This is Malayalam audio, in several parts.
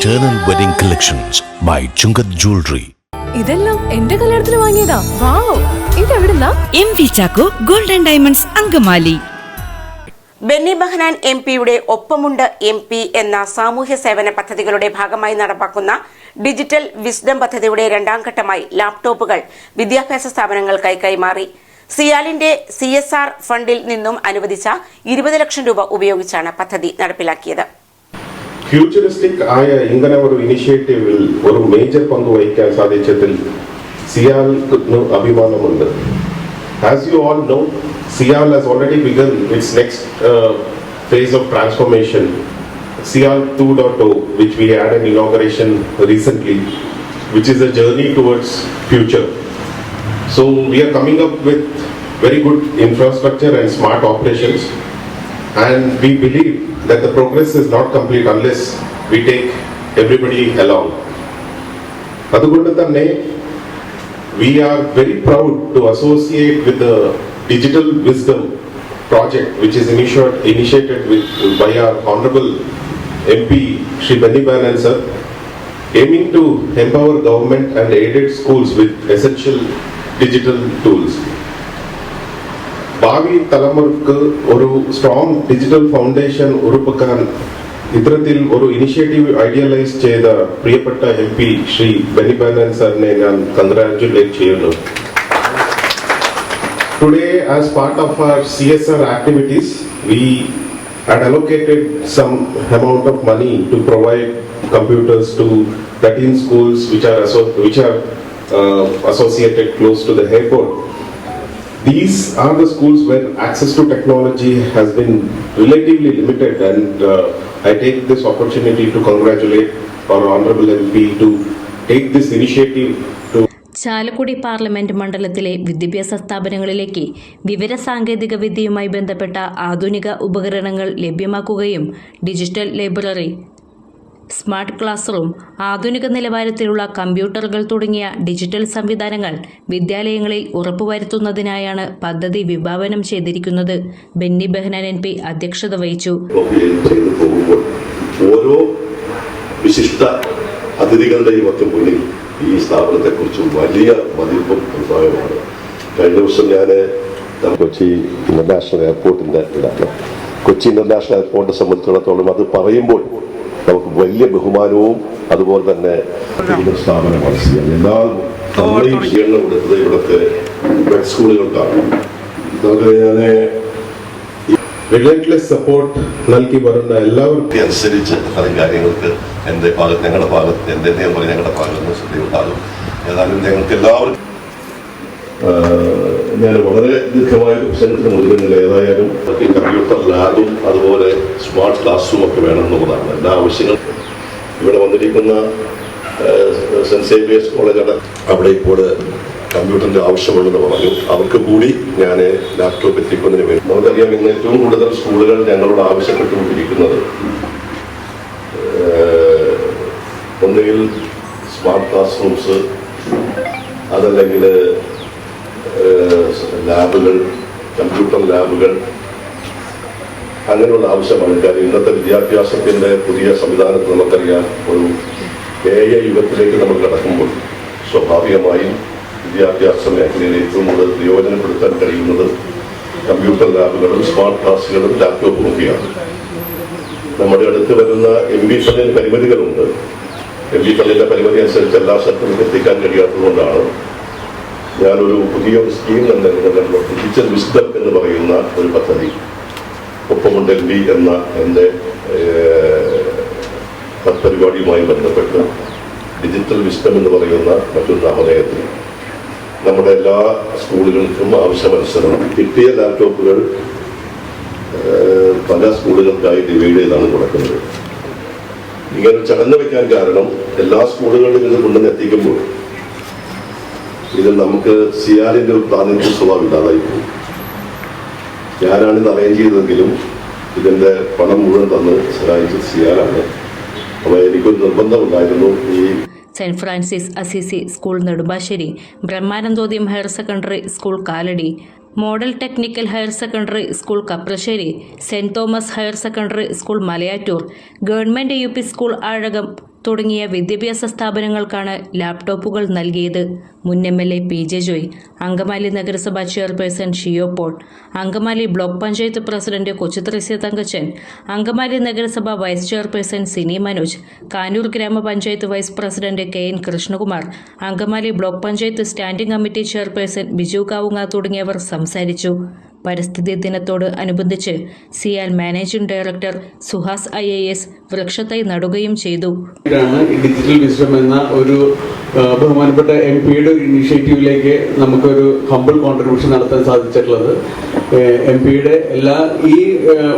Eternal Wedding Collections by Chungath Jewelry. ഇതെല്ലാം എന്റെ കല്യാണത്തിന് വാങ്ങിയതാ. Wow ഇതെവിടുന്നാ? M V Chacko golden diamonds Angamaly. Benny Behanan M പിയുടെ ഒപ്പമുണ്ട് എം പി എന്ന സാമൂഹ്യ സേവന പദ്ധതികളുടെ ഭാഗമായി നടപ്പാക്കുന്ന ഡിജിറ്റൽ വിസ്ഡം പദ്ധതിയുടെ രണ്ടാം ഘട്ടമായി ലാപ്ടോപ്പുകൾ വിദ്യാഭ്യാസ സ്ഥാപനങ്ങൾക്കായി കൈമാറി. സിയാലിന്റെ സി എസ് ആർ ഫണ്ടിൽ നിന്നും അനുവദിച്ച ഇരുപത് ലക്ഷം രൂപ ഉപയോഗിച്ചാണ് പദ്ധതി നടപ്പിലാക്കിയത്. ഫ്യൂച്ചറിസ്റ്റിക് ആയ ഇങ്ങനെ ഒരു ഇനിഷ്യേറ്റീവിൽ ഒരു മേജർ പങ്ക് വഹിക്കാൻ സാധിച്ചതിൽ സിയാലിന് അഭിമാനമുണ്ട് as you all know CIAL has already begun its next phase of transformation CIAL two dot O which we had an inauguration recent which is a journey towards future So we are coming up with very good infrastructure and smart operations and we believe that the progress is not complete unless we take everybody along. അതുകൊണ്ട് തന്നെ we are very proud to associate with the digital wisdom project which is initiated, initiated with, by our honorable MP Shri Benny Banan sir aiming to empower government and aided schools with essential digital tools. ഭാവി തലമുറയ്ക്ക് ഒരു സ്ട്രോങ് ഡിജിറ്റൽ ഫൗണ്ടേഷൻ ഉറപ്പാക്കാൻ ഇത്തരത്തിൽ ഒരു ഇനിഷ്യേറ്റീവ് ഐഡിയലൈസ് ചെയ്ത പ്രിയപ്പെട്ട എം പി ശ്രീ ബെന്നി ബാനൻ സാറിനെ ഞാൻ കൺഗ്രാറ്റുലേറ്റ് ചെയ്യുന്നു Today, as part of our CSR activities, we had allocated some amount of money to provide computers to 13 schools which are, which are uh, associated close to the airport. These are the schools where access to technology has been relatively limited and uh, I take this opportunity to congratulate our Honorable MP to take this initiative to Chalakudy parliament മണ്ഡലത്തിലെ വിദ്യാഭ്യാസ സ്ഥാപനങ്ങളിലേക്ക് വിവരസാങ്കേതിക വിദ്യയുമായി ബന്ധപ്പെട്ട ആധുനിക ഉപകരണങ്ങൾ ലഭ്യമാക്കുകയും digital library smart class room ആധുനിക നിലവാരത്തിലുള്ള കമ്പ്യൂട്ടറുകൾ തുടങ്ങിയ ഡിജിറ്റൽ സംവിധാനങ്ങൾ വിദ്യാലയങ്ങളിൽ ഉറപ്പുവരുത്തുന്നതിനായാണ് പദ്ധതി വിഭാവനം ചെയ്തിരിക്കുന്നത്. ബെന്നി ബെഹ്നാൻ എൻ പി അധ്യക്ഷത വഹിച്ചു. ഓരോ വിശിഷ്ട അതിഥികളുടെയും ഒക്കെ മുന്നിൽ ഈ സ്ഥാപനത്തെക്കുറിച്ച് വലിയ മതിപ്പും കഴിഞ്ഞ ദിവസം ഞാൻ കൊച്ചി ഇന്റർനാഷണൽ എയർപോർട്ടിന്റെ കൊച്ചി ഇന്റർനാഷണൽ എയർപോർട്ടിനെ സംബന്ധിച്ചിടത്തോളം അത് പറയുമ്പോൾ നമുക്ക് വലിയ ബഹുമാനവും അതുപോലെ തന്നെ സ്ഥാപനമാണ് സിയാൽ എല്ലാ നമ്മളെയും വിഷയങ്ങളും എടുത്തത് ഇവിടുത്തെ വെറ്റ് സ്കൂളുകൾക്കാണ് നമുക്ക് റിലേറ്റ്ലെസ് സപ്പോർട്ട് നൽകി വരുന്ന എല്ലാവർക്കും അനുസരിച്ച് അത് കാര്യങ്ങൾക്ക് എന്റെ ഭാഗത്ത് ഞങ്ങളുടെ ഭാഗത്ത് എന്റെ ഞാൻ ഞങ്ങളുടെ ഭാഗത്ത് നിന്ന് ശ്രദ്ധയുണ്ടാകും. ഏതായാലും ഞങ്ങൾക്ക് എല്ലാവർക്കും ഞാൻ വളരെ ദീർഘമായ പ്രശ്നത്തിന് മുതിരുന്നില്ല ഏതായാലും ഈ കമ്പ്യൂട്ടർ ലാബും അതുപോലെ സ്മാർട്ട് ക്ലാസ്സും ഒക്കെ വേണം എന്നുള്ളതാണ്. എല്ലാ ആവശ്യങ്ങളും ഇവിടെ വന്നിരിക്കുന്ന സെന്റ് സേവിയേഴ്സ് കോളേജാണ് അവിടെ ഇപ്പോൾ കമ്പ്യൂട്ടറിന്റെ ആവശ്യമുണ്ടെന്ന് പറഞ്ഞു. അവർക്ക് കൂടി ഞാൻ ലാപ്ടോപ്പ് എത്തിക്കുന്നതിന് വേണ്ടി നമുക്കറിയാം ഇന്ന് ഏറ്റവും കൂടുതൽ സ്കൂളുകൾ ഞങ്ങളോട് ആവശ്യപ്പെട്ടുകൊണ്ടിരിക്കുന്നത് ഒന്നുകിൽ സ്മാർട്ട് ക്ലാസ് റൂംസ് അതല്ലെങ്കിൽ ലാബുകൾ കമ്പ്യൂട്ടർ ലാബുകൾ. അങ്ങനെയുള്ള ആവശ്യമാണ്. കാര്യം ഇന്നത്തെ വിദ്യാഭ്യാസത്തിന്റെ പുതിയ സംവിധാനത്തിൽ നമുക്കറിയാം ഒരു ഐ യുഗത്തിലേക്ക് നമ്മൾ കടക്കുമ്പോൾ സ്വാഭാവികമായും വിദ്യാഭ്യാസ മേഖലയിൽ ഏറ്റവും കൂടുതൽ പ്രയോജനപ്പെടുത്താൻ കഴിയുന്നത് കമ്പ്യൂട്ടർ ലാബുകളും സ്മാർട്ട് ക്ലാസ്സുകളും ലാപ്ടോപ്പും ഒക്കെയാണ്. നമ്മുടെ അടുത്ത് വരുന്ന എം ബി ഫണ്ടിന് പരിമിതികളുണ്ട്. എം ബി ഫണ്ടിന്റെ പരിമിതി അനുസരിച്ച് എല്ലാ സ്ഥലത്തും എത്തിക്കാൻ കഴിയാത്തതുകൊണ്ടാണ് ഞാനൊരു പുതിയ സ്കീം തന്നെ ഡിജിറ്റൽ വിസ്ഡം എന്ന് പറയുന്ന ഒരു പദ്ധതി. ഒപ്പമുണ്ട് എം ബി എന്ന എന്റെ പരിപാടിയുമായി ബന്ധപ്പെട്ട് ഡിജിറ്റൽ വിസ്ഡം എന്ന് പറയുന്ന മറ്റൊരു നാമധേയത്തിൽ നമ്മുടെ എല്ലാ സ്കൂളുകൾക്കും ആവശ്യമനുസരണം കിട്ടിയ ലാപ്ടോപ്പുകൾ പല സ്കൂളുകൾക്കായി ഡിവൈഡ് ചെയ്താണ് കൊടുക്കുന്നത്. ഇങ്ങനെ ചടങ്ങ് വെക്കാൻ കാരണം എല്ലാ സ്കൂളുകളിലും ഇത് കൊണ്ടുവന്ന് എത്തിക്കുമ്പോൾ ഇതിൽ നമുക്ക് സിയാലിന്റെ ഒരു പ്രാതിനിധ്യ സ്വഭാവം ഇല്ലാതായി പോകും ഞാനാണ് ഇത് അറേഞ്ച് ചെയ്തതെങ്കിലും ഇതിന്റെ പണം മുഴുവൻ തന്ന് സഹായിച്ചത് സിയാലാണ്. അപ്പോൾ എനിക്കൊരു നിർബന്ധമുണ്ടായിരുന്നു ഈ saint Francis Assisi school Nedumbassery Brahmanandodayam higher secondary school Kalady model technical higher secondary school Kaprassery saint Thomas higher secondary school Malayattoor government U school Azhakam തുടങ്ങിയ വിദ്യാഭ്യാസ സ്ഥാപനങ്ങൾക്കാണ് ലാപ്ടോപ്പുകൾ നൽകിയത്. മുൻ M L A P J Joy Angamaly നഗരസഭാ chairperson Shiyo Paul Angamaly block panchayat president Kochuthresia Thankachan Angamaly നഗരസഭാ വൈസ് ചെയർപേഴ്സൺ സിനി മനോജ് കാനൂർ ഗ്രാമപഞ്ചായത്ത് vice president K N Krishnakumar Angamaly block panchayat standing committee chairperson Biju Kavunga തുടങ്ങിയവർ സംസാരിച്ചു. പരിസ്ഥിതി ദിനത്തോട് അനുബന്ധിച്ച് CIAL managing director Suhas I A S വൃക്ഷത്തൈ നടുകയും ചെയ്തു. ഡിജിറ്റൽ എന്ന ഒരു ബഹുമാനപ്പെട്ട എം പിയുടെ ഒരു ഇനിഷ്യേറ്റീവിലേക്ക് നമുക്കൊരു ഹമ്പിൾ കോൺട്രിബ്യൂഷൻ നടത്താൻ സാധിച്ചിട്ടുള്ളത്. എം പിയുടെ എല്ലാ ഈ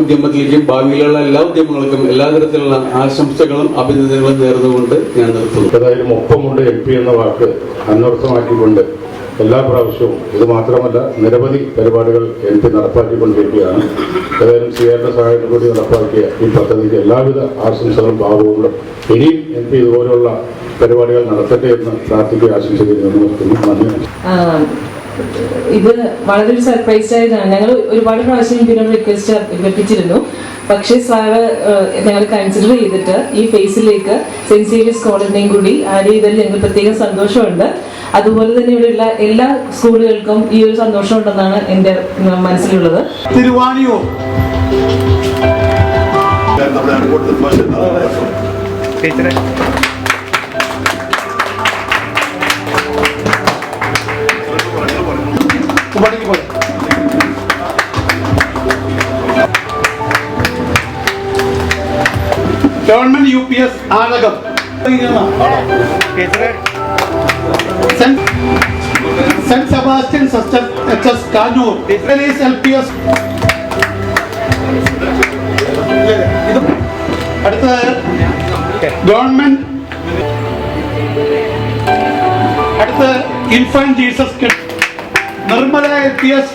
ഉദ്യമത്തിലേക്കും ഭാവിയിലുള്ള എല്ലാ ഉദ്യമങ്ങൾക്കും എല്ലാ തരത്തിലുള്ള ആശംസകളും അഭിനന്ദനങ്ങളും നേർന്നുകൊണ്ട് ഞാൻ നിർത്തുന്നു. ഏതായാലും ഒപ്പമുണ്ട് എം പി എന്ന വാക്ക് അന്വർത്ഥമാക്കിക്കൊണ്ട്. എല്ലാ പ്രാവശ്യവും ഇത് മാത്രമല്ല നിരവധി പരിപാടികൾ എൻ പി നടപ്പാക്കിക്കൊണ്ടിരിക്കുകയാണ്. ഏതായാലും സിയാറിന്റെ സഹായത്തോടു കൂടി നടപ്പാക്കിയ ഈ പദ്ധതിക്ക് എല്ലാവിധ ആശംസകളും ഭാഗവുകളും ഇനിയും എൻ പി ഇതുപോലെയുള്ള പരിപാടികൾ നടത്തട്ടെ എന്ന് പ്രാർത്ഥിക്കുകയും ആശംസിക്കുന്നു ഇത് വളരെ സർപ്രൈസ് ആയതാണ്. ഞങ്ങൾ ഒരുപാട് പ്രാവശ്യം റിക്വസ്റ്റ് അഭ്യർത്ഥിച്ചിരുന്നു. പക്ഷേ സാറ് ഞങ്ങൾ കൺസിഡർ ചെയ്തിട്ട് ഈ ഫേസിലേക്ക് സെന്റ് സേവിയസ് കോളേജിനെയും കൂടി ആഡ് ചെയ്തതിൽ ഞങ്ങൾ പ്രത്യേകം സന്തോഷമുണ്ട്. അതുപോലെ തന്നെ ഇവിടെയുള്ള എല്ലാ സ്കൂളുകൾക്കും ഈ ഒരു സന്തോഷം ഉണ്ടെന്നാണ് എന്റെ മനസ്സിലുള്ളത്. കുമ്പടിക്ക് government U P S Alakam saint Sebastian sister H S Kanjoor. L P S. അടുത്തത് ഗവൺമെന്റ് അടുത്ത് infant Jesus Nirmala L P S.